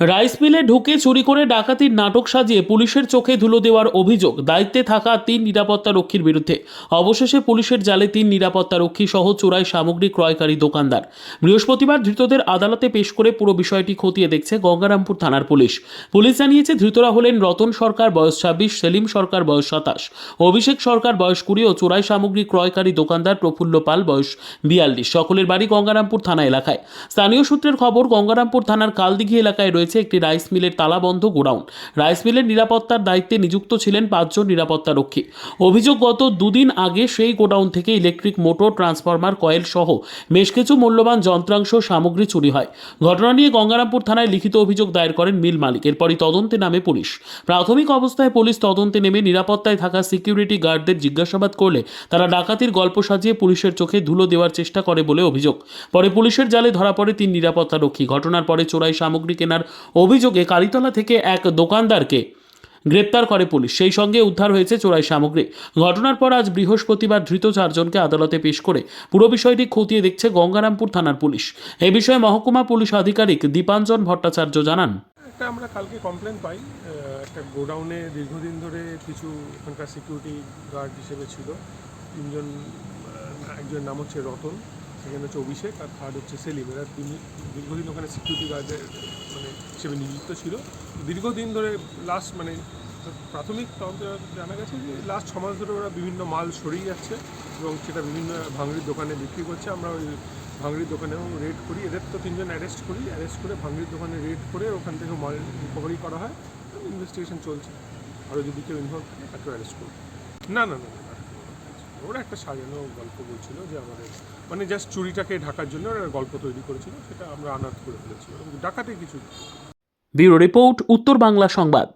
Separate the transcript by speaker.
Speaker 1: Rice মিলে ঢুকে চুরি করে ডাকাতির নাটক সাজিয়ে পুলিশের চোখে ধুলো দেওয়ার অভিযোগ, দায়িত্বে থাকা তিন নিরাপত্তা রক্ষীর বিরুদ্ধে। অবশেষে পুলিশের জালে তিন নিরাপত্তা রক্ষী সহ চোরাই সামগ্রী ক্রয়কারী দোকানদার। বৃহস্পতিবার ধৃতদের আদালতে পেশ করে পুরো বিষয়টি খতিয়ে দেখছে গঙ্গারামপুর থানার পুলিশ। পুলিশ জানিয়েছে ধৃতরা হলেন রতন সরকার, বয়স ছাব্বিশ, সেলিম সরকার, বয়স সাতাশ। অভিষেক সরকার, বয়স কুড়ি ও চোরাই সামগ্রী ক্রয়কারী দোকানদার প্রফুল্ল পাল, বয়স বিয়াল্লিশ। সকলের বাড়ি গঙ্গারামপুর থানা এলাকায়। স্থানীয় সূত্রের খবর, গঙ্গারামপুর থানার কালদিঘি এলাকায় রয়েছে একটি রাইস মিলের তালাবন্ধ গোডাউন। রাইস মিলের নিরাপত্তার দায়িত্বে নিযুক্ত ছিলেন পাঁচজন নিরাপত্তা রক্ষী। অভিযোগ গত দুদিন আগে সেই গোডাউন থেকে ইলেকট্রিক মোটর, ট্রান্সফরমার, কয়েল সহ বেশ কিছু মূল্যবান যন্ত্রাংশ, সামগ্রী চুরি হয়। ঘটনা নিয়ে গঙ্গারামপুর থানায় লিখিত অভিযোগ দায়ের করেন মিল মালিক। এরপরই তদন্তে নামে পুলিশ। প্রাথমিক অবস্থায় পুলিশ তদন্তে নেমে নিরাপত্তায় থাকা সিকিউরিটি গার্ডদের জিজ্ঞাসাবাদ করলে তারা ডাকাতির গল্প সাজিয়ে পুলিশের চোখে ধুলো দেওয়ার চেষ্টা করে বলে অভিযোগ। পরে পুলিশের জালে ধরা পড়ে তিন নিরাপত্তা রক্ষী। ঘটনার পরে চোরাই সামগ্রী কেনার অভিযোগে কালীতলা থেকে এক দোকানদারকে গ্রেপ্তার করে পুলিশ। সেই সঙ্গে উদ্ধার হয়েছে চোরাই সামগ্রী। ঘটনার পর আজ বৃহস্পতিবার ধৃত চারজনকে আদালতে পেশ করে পুরো বিষয়টি খতিয়ে দেখছে গঙ্গারামপুর থানার পুলিশ। এ বিষয়ে মহকুমা পুলিশ আধিকারিক দীপাঞ্জন ভট্টাচার্য জানান।
Speaker 2: একটা আমরা কালকে কমপ্লেন পাই একটা গোডাউনে দীর্ঘদিন ধরে কিছু ওখানকার সিকিউরিটি গার্ড হিসেবে ছিল। তিনজন একজনের নাম হচ্ছে রতন। সেখানে হচ্ছে অভিষেক আর থার্ড হচ্ছে সেলিম। এরা দীর্ঘদিন ওখানে সিকিউরিটি গার্ডের মানে হিসেবে নিযুক্ত ছিল। দীর্ঘদিন ধরে লাস্ট মানে প্রাথমিক তদন্ত জানা গেছে যে লাস্ট ছমাস ধরে ওরা বিভিন্ন মাল সরিয়ে যাচ্ছে এবং সেটা বিভিন্ন ভাঙড়ির দোকানে বিক্রি করছে। আমরা ওই ভাঙড়ির দোকানেও রেড করি। এদের তো তিনজন অ্যারেস্ট করি। অ্যারেস্ট করে ভাঙড়ির দোকানে রেড করে ওখান থেকে মাল রিকভারি করা হয়। ইনভেস্টিগেশন চলছে। আরও যদি কেউ ইনভলভ থাকে তাকেও অ্যারেস্ট না না না, না। ওরা একটা সাজানো গল্প বলছিল যে আমাদের মানে জাস্ট চুরিটাকে ঢাকার জন্য ওরা গল্প তৈরি করেছিল, সেটা আমরা আনাথ করে ফেলেছি ডাকাতে কিছু।
Speaker 1: ব্যুরো রিপোর্ট, উত্তর বাংলা সংবাদ